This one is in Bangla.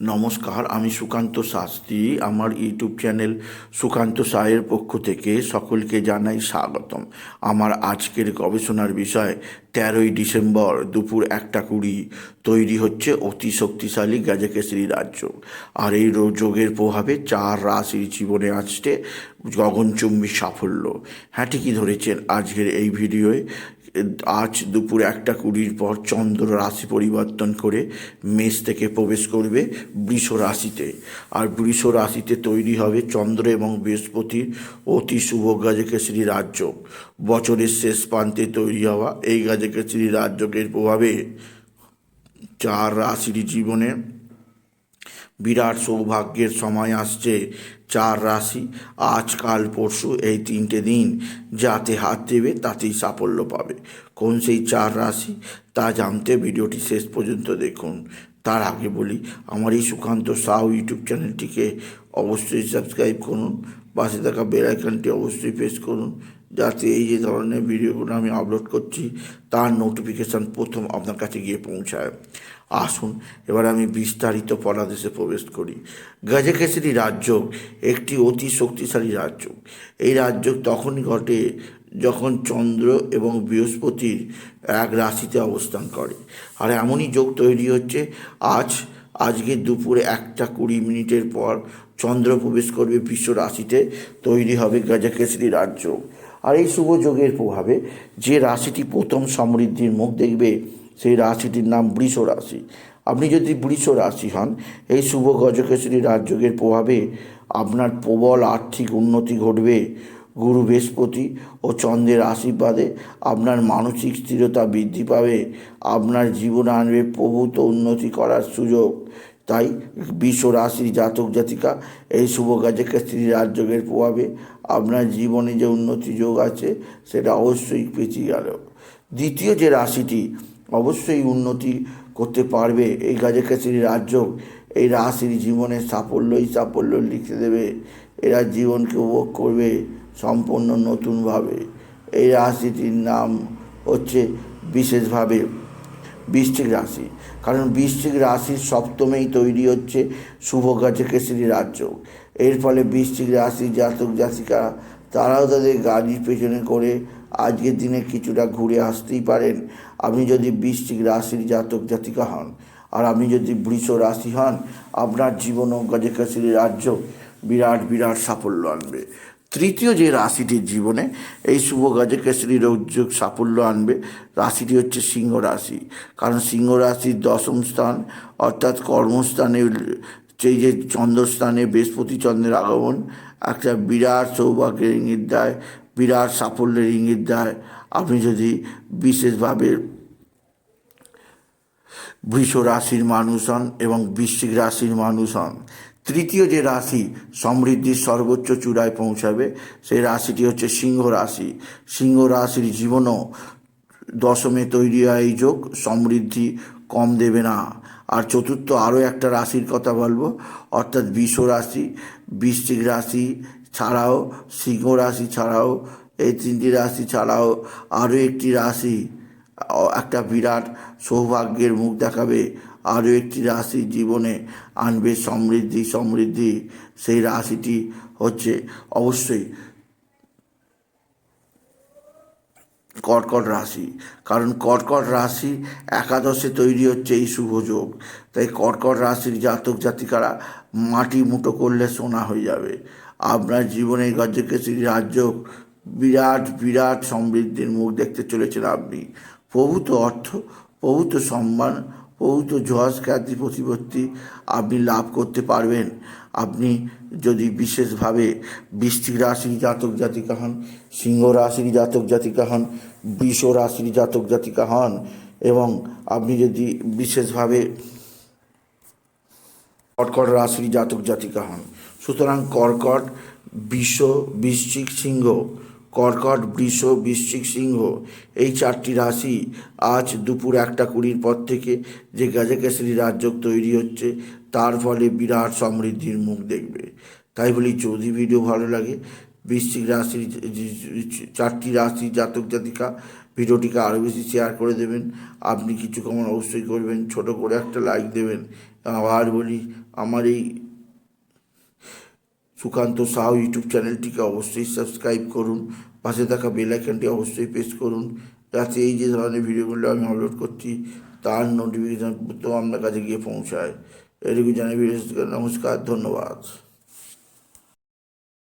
নমস্কার, আমি সুকান্ত শাস্ত্রী। আমার ইউটিউব চ্যানেল সুকান্ত সাহের পক্ষ থেকে সকলকে জানাই স্বাগতম। আমার আজকের গবেষণার বিষয়, তেরোই ডিসেম্বর দুপুর একটা কুড়ি, তৈরি হচ্ছে অতি শক্তিশালী গ্যাজেকেশরী রাজ্য। আর এই যোগের প্রভাবে চার রাশির জীবনে আসছে গগনচুম্বী সাফল্য। হ্যাঁ ঠিকই ধরেছেন আজকের এই ভিডিওয়ে। আজ দুপুর একটা কুড়ির পর চন্দ্র রাশি পরিবর্তন করে মেষ থেকে প্রবেশ করবে বৃষ রাশিতে। আর বৃষ রাশিতে তৈরি হবে চন্দ্র এবং বৃহস্পতির অতি শুভ গাজকেশরী রাজ্য। বছরের শেষ প্রান্তে তৈরি হওয়া এই গাজকেশরী রাজ্যকের প্রভাবে চার রাশির জীবনে বিরাট সৌভাগ্যের সময় আসছে। চার রাশি আজকাল পরশু এই তিনটে দিন যাতে হাত দেবে তাতেই সাফল্য পাবে। কোন সেই চার রাশি? তা জানতে ভিডিওটি শেষ পর্যন্ত দেখুন। তার আগে বলি, আমার এই সুকান্ত সাউ ইউটিউব চ্যানেলটিকে অবশ্যই সাবস্ক্রাইব করুন। পাশে থাকা বেল আইকনটি অবশ্যই প্রেস করুন। যাতে এই যে ধরনের ভিডিওগুলো আমি আপলোড করছি, তার নোটিফিকেশান প্রথম আপনার কাছে গিয়ে পৌঁছায়। আসুন, এবার আমি বিস্তারিত পলাদেশে প্রবেশ করি। গাজেকেশরী রাজ্য একটি অতি শক্তিশালী রাজ্য এই রাজ্য তখনই ঘটে যখন চন্দ্র এবং বৃহস্পতির এক রাশিতে অবস্থান করে। আর এমনই যোগ তৈরি হচ্ছে, আজ, আজকে দুপুরে একটা কুড়ি মিনিটের পর চন্দ্র প্রবেশ করবে বিশ্ব রাশিতে। তৈরি হবে গাজাকেশরী রাজ্য আর এই শুভ যোগের প্রভাবে যে রাশিটি প্রথম সমৃদ্ধির মুখ দেখবে, সেই রাশিটির নাম বৃষ রাশি। আপনি যদি বৃষ রাশি হন, এই শুভ গজকেশরী রাজযোগের প্রভাবে আপনার প্রবল আর্থিক উন্নতি ঘটবে। গুরু বৃহস্পতি ও চন্দ্রের আশীর্বাদে আপনার মানসিক স্থিরতা বৃদ্ধি পাবে। আপনার জীবনে আনবে প্রভূত উন্নতি করার সুযোগ। তাই বিশ্ব রাশির জাতক জাতিকা এই শুভ কাজে স্ত্রী রাজযোগের প্রভাবে আপনার জীবনে যে উন্নতি যোগ আছে, সেটা অবশ্যই পেঁচিয়ে গেল দ্বিতীয় যে রাশিটি, অবশ্যই উন্নতি করতে পারবে এই গাজকেশরী রাজ্য এই রাশির জীবনে সাফল্যই সাফল্য লিখে দেবে। এরা জীবনকে উপভোগ করবে সম্পূর্ণ নতুনভাবে। এই রাশিটির নাম হচ্ছে বিশেষভাবে বৃশ্চিক রাশি। কারণ বৃশ্চিক রাশির সপ্তমেই তৈরি হচ্ছে শুভ গাজকেশরী রাজ্য। এর ফলে বৃশ্চিক রাশির জাতক জাতিকা, তারাও তাদের গাড়ির পেছনে করে আজকের দিনে কিছুটা ঘুরে আসতেই পারেন। আপনি যদি বৃশ্চিক রাশির জাতক জাতিকা হন আর আপনি যদি বৃষ রাশি হন, আপনার জীবন ও গজকেশরী রাজ্য বিরাট বিরাট সাফল্য আনবে। তৃতীয় যে রাশিটির জীবনে, এই শুভ গজকেশরীর উদ্যোগ সাফল্য আনবে। রাশিটি হচ্ছে সিংহ রাশি। কারণ সিংহ রাশির দশম স্থান, অর্থাৎ কর্মস্থানে, সেই যে চন্দ্রস্থানে বৃহস্পতি চন্দ্রের আগমন, একটা বিরাট সৌভাগ্যের ইঙ্গিত দেয়, বিরাট সাফল্যের ইঙ্গিত দেয়। আপনি যদি বিশেষভাবে বৃষ রাশির মানুষ হন এবং বৃশ্চিক রাশির মানুষ হন তৃতীয় যে রাশি সমৃদ্ধির সর্বোচ্চ চূড়ায় পৌঁছাবে, সেই রাশিটি হচ্ছে সিংহ রাশি। সিংহ রাশির জীবনও দশমে তৈরি হয় এই যোগ, সমৃদ্ধি কম দেবে না। আর চতুর্থ আরও একটা রাশির কথা বলব, অর্থাৎ বিষ রাশি, বৃশ্চিক রাশি ছাড়াও সিংহ রাশি ছাড়াও, এই তিনটি রাশি ছাড়াও আরও একটি রাশি একটা বিরাট সৌভাগ্যের মুখ দেখাবে। আরও একটি রাশি জীবনে আনবে সমৃদ্ধি সমৃদ্ধি। সেই রাশিটি হচ্ছে অবশ্যই কর্কট রাশি। কারণ কর্কট রাশি একাদশে তৈরি হচ্ছে এই শুভ যোগ। তাই কর্কট রাশির জাতক জাতিকারা মাটি মুটো করলে সোনা হয়ে যাবে। আপনার জীবনে গজকেশরী রাজ্য বিরাট বিরাট সমৃদ্ধির মুখ দেখতে চলেছেন আপনি। প্রভূত অর্থ, প্রভূত সম্মান, প্রভূত যশ খ্যাতি, প্রতিপত্তি আপনি লাভ করতে পারবেন। আপনি যদি বিশেষভাবে বৃষ্টিক রাশির জাতক জাতিকা হন, সিংহ রাশির জাতক জাতিকা হন, বৃষ রাশির জাতক জাতিকা হন এবং আপনি যদি বিশেষভাবে কর্কট রাশির জাতক জাতিকা হন, সুতরাং কর্কট, বিষ, বৃশ্চিক, সিংহ কর্কট, বৃষ, বৃশ্চিক সিংহ, এই চারটি রাশি আজ দুপুর একটা কুড়ির পর থেকে যে গাজকেশরী রাজ্য তৈরি হচ্ছে, তার ফলে বিরাট সমৃদ্ধির মুখ দেখবে। তাই বলি, যদি ভিডিও ভালো লাগে, বৃশ্চিক রাশির চারটি রাশি জাতক জাতিকা, ভিডিওটিকে আরও বেশি শেয়ার করে দেবেন। আপনি কিছু কমন অবশ্যই করবেন, ছোট করে একটা লাইক দেবেন। আবার বলি, আমার এই সুকান্ত সাহু ইউটিউব চ্যানেলটিকে অবশ্যই সাবস্ক্রাইব করুন। পাশে থাকা বেল আইকনটি অবশ্যই প্রেস করুন। যাতে এই যে ধরনের ভিডিওগুলো আমি আপলোড করছি, তার নোটিফিকেশান তো আপনার কাছে গিয়ে পৌঁছায়। এটুকু জানিয়ে নমস্কার, ধন্যবাদ।